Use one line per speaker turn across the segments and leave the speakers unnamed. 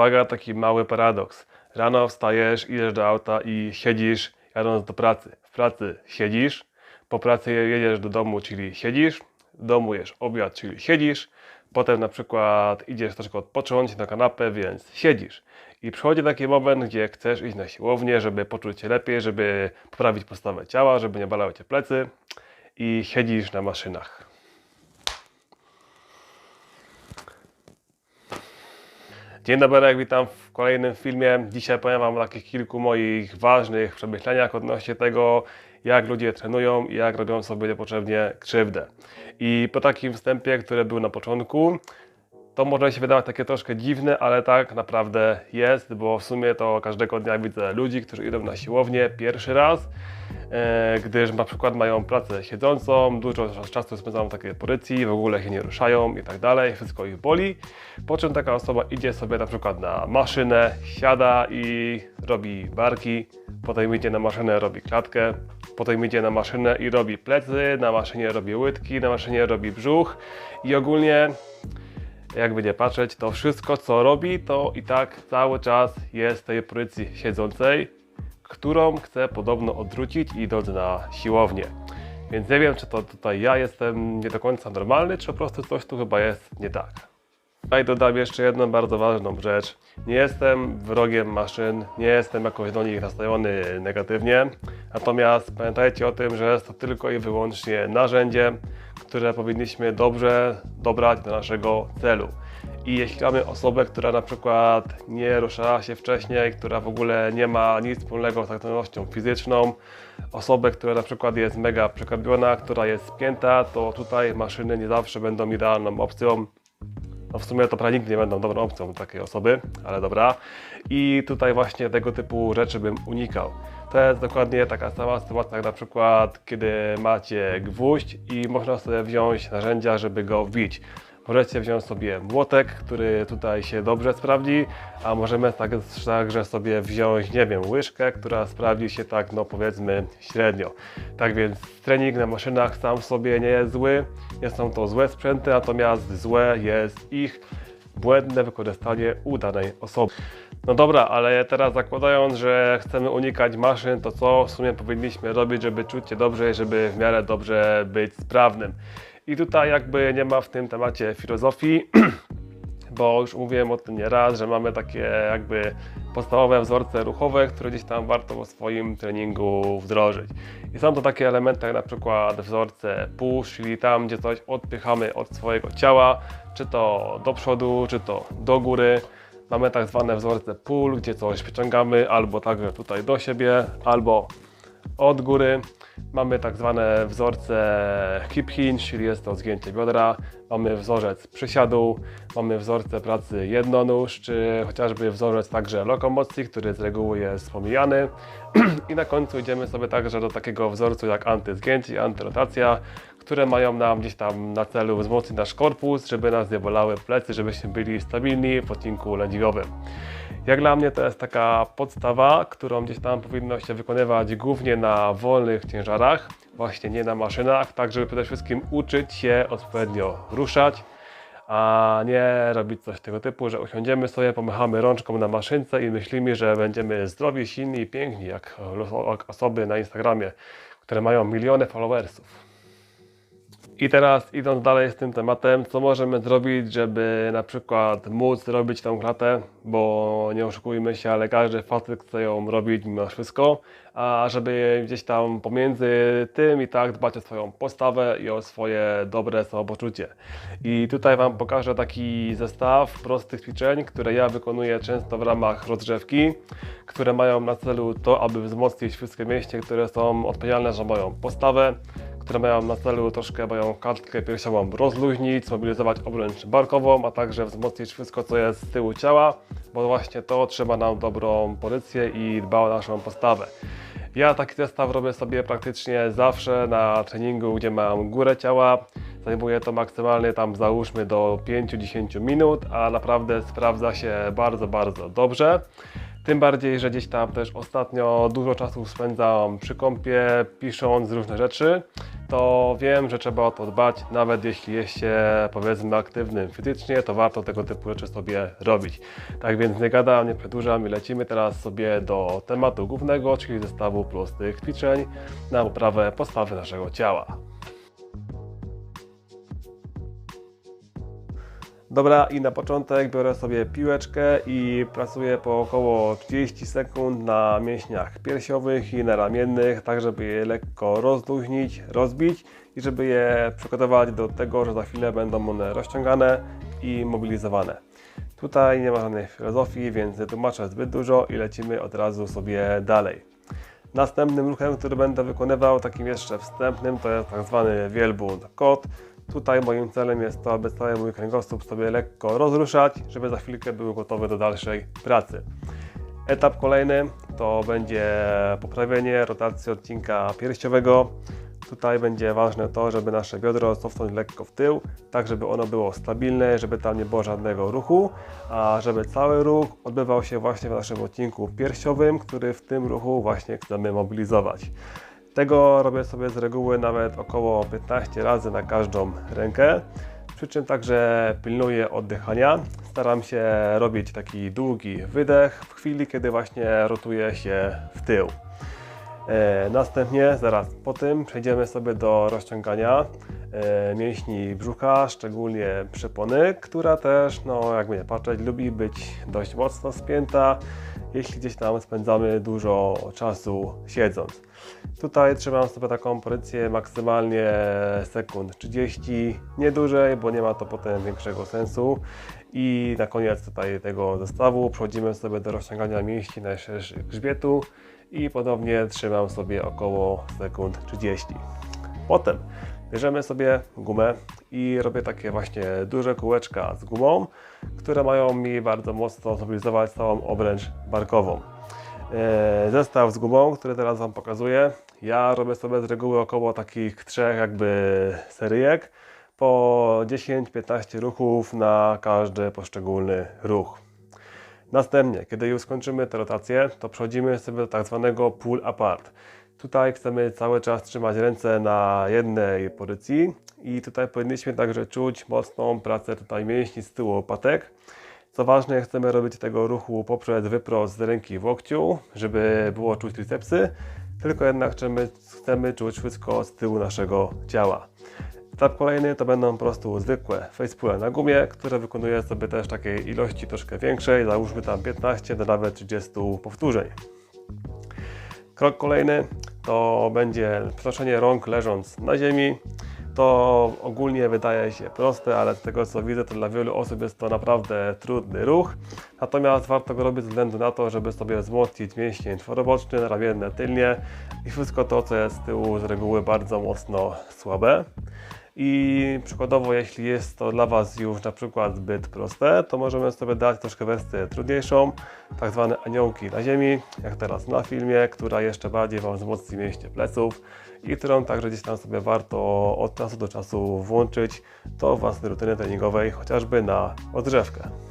uwaga, taki mały paradoks. Rano wstajesz, idziesz do auta i siedzisz jadąc do pracy. W pracy siedzisz, po pracy jedziesz do domu, czyli siedzisz, w domu jesz obiad, czyli siedzisz, potem na przykład idziesz troszkę odpocząć na kanapę, więc siedzisz. I przychodzi taki moment, gdzie chcesz iść na siłownię, żeby poczuć się lepiej, żeby poprawić postawę ciała, żeby nie balały cię plecy i siedzisz na maszynach. Dzień dobry, witam w kolejnym filmie. Dzisiaj powiem Wam o takich kilku moich ważnych przemyśleniach odnośnie tego, jak ludzie trenują i jak robią sobie niepotrzebnie krzywdę. I po takim wstępie, który był na początku, to może się wydawać takie troszkę dziwne, ale tak naprawdę jest, bo w sumie to każdego dnia widzę ludzi, którzy idą na siłownię pierwszy raz, e, gdyż na przykład mają pracę siedzącą, dużo czasu spędzają w takiej pozycji, w ogóle się nie ruszają i tak dalej, wszystko ich boli. Po czym taka osoba idzie sobie na przykład na maszynę, siada i robi barki, potem idzie na maszynę, robi klatkę, potem idzie na maszynę i robi plecy, na maszynie robi łydki, na maszynie robi brzuch i ogólnie jakby nie patrzeć, to wszystko co robi, to i tak cały czas jest tej pozycji siedzącej, którą chce podobno odwrócić idąc na siłownię. Więc nie wiem, czy to tutaj ja jestem nie do końca normalny, czy po prostu coś tu chyba jest nie tak. Tutaj dodam jeszcze jedną bardzo ważną rzecz. Nie jestem wrogiem maszyn, nie jestem jakoś do nich nastawiony negatywnie. Natomiast pamiętajcie o tym, że jest to tylko i wyłącznie narzędzie, które powinniśmy dobrze dobrać do naszego celu. I jeśli mamy osobę, która na przykład nie ruszała się wcześniej, która w ogóle nie ma nic wspólnego z aktywnością fizyczną, osobę, która na przykład jest mega przekarbiona, która jest spięta, to tutaj maszyny nie zawsze będą idealną opcją. No w sumie to prawie nigdy nie będą dobrą opcją takiej osoby, ale dobra. I tutaj właśnie tego typu rzeczy bym unikał. To jest dokładnie taka sama sytuacja jak na przykład kiedy macie gwóźdź i można sobie wziąć narzędzia, żeby go wbić. Możecie wziąć sobie młotek, który tutaj się dobrze sprawdzi, a możemy tak, także sobie wziąć, nie wiem, łyżkę, która sprawdzi się tak, no powiedzmy średnio. Tak więc trening na maszynach sam w sobie nie jest zły, nie są to złe sprzęty, natomiast złe jest ich błędne wykorzystanie u danej osoby. No dobra, ale teraz zakładając, że chcemy unikać maszyn, to co w sumie powinniśmy robić, żeby czuć się dobrze i żeby w miarę dobrze być sprawnym? I tutaj jakby nie ma w tym temacie filozofii, bo już mówiłem o tym nieraz, że mamy takie jakby podstawowe wzorce ruchowe, które gdzieś tam warto w swoim treningu wdrożyć. I są to takie elementy jak na przykład wzorce push, czyli tam, gdzie coś odpychamy od swojego ciała, czy to do przodu, czy to do góry. Mamy tak zwane wzorce pull, gdzie coś wyciągamy albo także tutaj do siebie, albo od góry. Mamy tak zwane wzorce hip hinge, czyli jest to zgięcie biodra. Mamy wzorzec przysiadu, mamy wzorce pracy jednonóż, czy chociażby wzorzec także lokomocji, który z reguły jest pomijany. I na końcu idziemy sobie także do takiego wzorcu jak antyzgięć i antyrotacja, które mają nam gdzieś tam na celu wzmocnić nasz korpus, żeby nas nie bolały plecy, żebyśmy byli stabilni w odcinku lędźwiowym. Jak dla mnie to jest taka podstawa, którą gdzieś tam powinno się wykonywać głównie na wolnych ciężarach, właśnie nie na maszynach, tak żeby przede wszystkim uczyć się odpowiednio ruszać, a nie robić coś tego typu, że usiądziemy sobie, pomachamy rączką na maszynce i myślimy, że będziemy zdrowi, silni i piękni, jak osoby na Instagramie, które mają miliony followersów. I teraz idąc dalej z tym tematem, co możemy zrobić, żeby na przykład móc robić tą klatę, bo nie oszukujmy się, ale każdy facet chce ją robić mimo wszystko, a żeby gdzieś tam pomiędzy tym i tak dbać o swoją postawę i o swoje dobre samopoczucie. I tutaj Wam pokażę taki zestaw prostych ćwiczeń, które ja wykonuję często w ramach rozgrzewki, które mają na celu to, aby wzmocnić wszystkie mięśnie, które są odpowiedzialne za moją postawę, które mają na celu troszkę moją kartkę piersiową rozluźnić, zmobilizować obręcz barkową, a także wzmocnić wszystko, co jest z tyłu ciała, bo właśnie to trzyma nam dobrą pozycję i dba o naszą postawę. Ja taki zestaw robię sobie praktycznie zawsze na treningu, gdzie mam górę ciała. Zajmuje to maksymalnie tam załóżmy do 5-10 minut, a naprawdę sprawdza się bardzo, bardzo dobrze. Tym bardziej, że gdzieś tam też ostatnio dużo czasu spędzam przy kąpie, pisząc różne rzeczy, to wiem, że trzeba o to dbać, nawet jeśli jest się powiedzmy aktywnym fizycznie, to warto tego typu rzeczy sobie robić. Tak więc nie gadam, nie przedłużam i lecimy teraz sobie do tematu głównego, czyli zestawu prostych ćwiczeń na poprawę postawy naszego ciała. Dobra, i na początek biorę sobie piłeczkę i pracuję po około 30 sekund na mięśniach piersiowych i na ramiennych, tak żeby je lekko rozluźnić, rozbić i żeby je przygotować do tego, że za chwilę będą one rozciągane i mobilizowane. Tutaj nie ma żadnej filozofii, więc nie tłumaczę zbyt dużo i lecimy od razu sobie dalej. Następnym ruchem, który będę wykonywał, takim jeszcze wstępnym, to jest tak zwany wielbłąd kot. Tutaj moim celem jest to, aby cały mój kręgosłup sobie lekko rozruszać, żeby za chwilkę był gotowy do dalszej pracy. Etap kolejny to będzie poprawienie rotacji odcinka piersiowego. Tutaj będzie ważne to, żeby nasze biodro cofnąć lekko w tył, tak żeby ono było stabilne, żeby tam nie było żadnego ruchu, a żeby cały ruch odbywał się właśnie w naszym odcinku piersiowym, który w tym ruchu właśnie chcemy mobilizować. Tego robię sobie z reguły nawet około 15 razy na każdą rękę. Przy czym także pilnuję oddychania. Staram się robić taki długi wydech w chwili, kiedy właśnie rotuję się w tył. E, następnie, zaraz po tym, przejdziemy sobie do rozciągania e, mięśni brzucha, szczególnie przepony, która też, no jakby nie patrzeć, lubi być dość mocno spięta, jeśli gdzieś tam spędzamy dużo czasu siedząc. Tutaj trzymam sobie taką pozycję maksymalnie sekund 30, nie dłużej, bo nie ma to potem większego sensu. I na koniec tutaj tego zestawu przechodzimy sobie do rozciągania mięśni najszerszych grzbietu i podobnie trzymam sobie około sekund 30. Potem bierzemy sobie gumę i robię takie właśnie duże kółeczka z gumą, które mają mi bardzo mocno zmobilizować całą obręcz barkową. E, zestaw z gumą, który teraz Wam pokazuję. Ja robię sobie z reguły około takich trzech jakby seryjek po 10-15 ruchów na każdy poszczególny ruch. Następnie, kiedy już skończymy tę rotację, to przechodzimy sobie do tak zwanego pull apart. Tutaj chcemy cały czas trzymać ręce na jednej pozycji i tutaj powinniśmy także czuć mocną pracę tutaj mięśni z tyłu łopatek. Co ważne, chcemy robić tego ruchu poprzez wyprost z ręki w łokciu, żeby było czuć tricepsy, tylko jednak chcemy, chcemy czuć wszystko z tyłu naszego ciała. Etap kolejny to będą po prostu zwykłe facepulle na gumie, które wykonuję sobie też takiej ilości troszkę większej, załóżmy tam 15 do nawet 30 powtórzeń. Krok kolejny to będzie przenoszenie rąk leżąc na ziemi. To ogólnie wydaje się proste, ale z tego co widzę, to dla wielu osób jest to naprawdę trudny ruch. Natomiast warto go robić ze względu na to, żeby sobie wzmocnić mięśnie czworoboczny, ramienne, tylnie i wszystko to, co jest z tyłu z reguły bardzo mocno słabe. I przykładowo, jeśli jest to dla Was już na przykład zbyt proste, to możemy sobie dać troszkę wersję trudniejszą, tak zwane aniołki na ziemi, jak teraz na filmie, która jeszcze bardziej Wam wzmocni mięśnie pleców i którą także gdzieś tam sobie warto od czasu do czasu włączyć do własnej rutyny treningowej, chociażby na odrzewkę.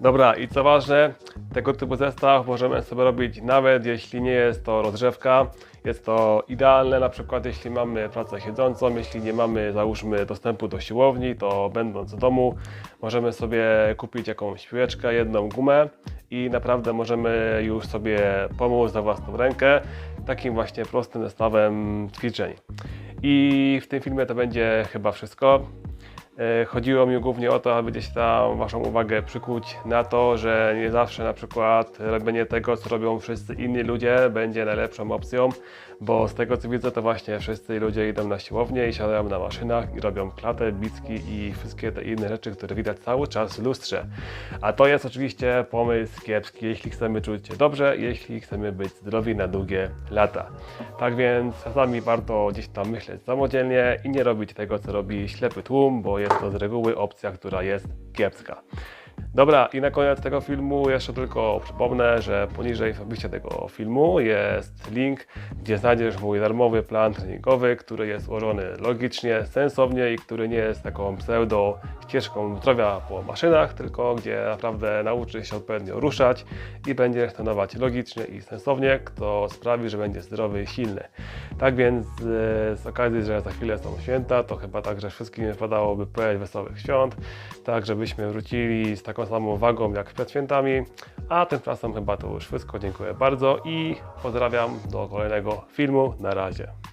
Dobra, i co ważne, tego typu zestaw możemy sobie robić nawet jeśli nie jest to rozgrzewka. Jest to idealne na przykład jeśli mamy pracę siedzącą, jeśli nie mamy załóżmy dostępu do siłowni, to będąc w domu możemy sobie kupić jakąś piłeczkę, jedną gumę i naprawdę możemy już sobie pomóc za własną rękę takim właśnie prostym zestawem ćwiczeń. I w tym filmie to będzie chyba wszystko. E, chodziło mi głównie o to, aby gdzieś tam Waszą uwagę przykuć na to, że nie zawsze na przykład robienie tego, co robią wszyscy inni ludzie, będzie najlepszą opcją, bo z tego co widzę, to właśnie wszyscy ludzie idą na siłownię i siadają na maszynach i robią klatę, bicki i wszystkie te inne rzeczy, które widać cały czas w lustrze. A to jest oczywiście pomysł kiepski, jeśli chcemy czuć się dobrze, jeśli chcemy być zdrowi na długie lata. Tak więc czasami warto gdzieś tam myśleć samodzielnie i nie robić tego, co robi ślepy tłum, bo jest to z reguły opcja, która jest kiepska. Dobra, i na koniec tego filmu jeszcze tylko przypomnę, że poniżej w opisie tego filmu jest link, gdzie znajdziesz mój darmowy plan treningowy, który jest ułożony logicznie, sensownie i który nie jest taką pseudo ścieżką zdrowia po maszynach, tylko gdzie naprawdę nauczysz się odpowiednio ruszać i będziesz trenować logicznie i sensownie, co sprawi, że będziesz zdrowy i silny. Tak więc e, z okazji, że za chwilę są święta, to chyba także wszystkim wypadałoby powiedzieć wesołych świąt, tak żebyśmy wrócili z taką samą wagą jak przed świętami. A tymczasem chyba to już wszystko. Dziękuję bardzo i pozdrawiam do kolejnego filmu. Na razie.